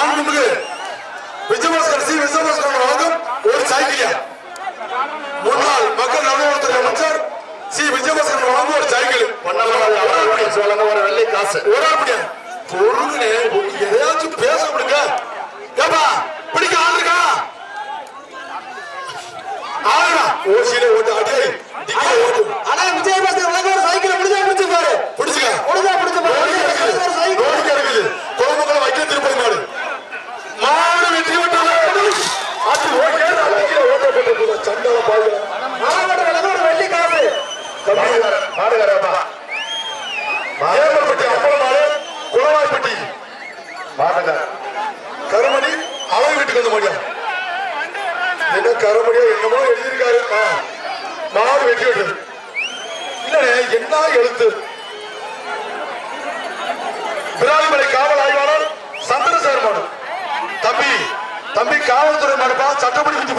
மாண்புமிகு சி. விஜயபாஸ்கர் ஒரு சைக்கிளியா முன்னாள் மக்கள் நலத்துறை அமைச்சர் சி. விஜயபாஸ்கர் வழங்கும் ஒரு சைக்கிள். பண்ணலாம் ஒரு வெள்ளை காசு. ஒரு அப்படியா பொருள்னே பேச விடுங்க ஏப்பா பிடிக்க ஆள் இருக்கா? ஆளுடா. ஓசியில ஓட்டு அடியே மாவட்ட உலக ஒரு வெள்ளி காசு. மாடுகாரப்பா மாடு குளவாய்ப்பட்டி. மாடுகார கருமணி அவங்க வீட்டுக்கு வந்து மாடியா என்ன கருமணியா என்னமோ எழுதியிருக்காரு. மாடு வெட்டி விடுறது இல்லனே என்ன எழுத்து? பிராலிமலை காவல் ஆய்வாளர் சந்திரசேகர் மாடு தம்பி தம்பி காவல்துறை மாடுப்பா சட்டப்படி விட்டு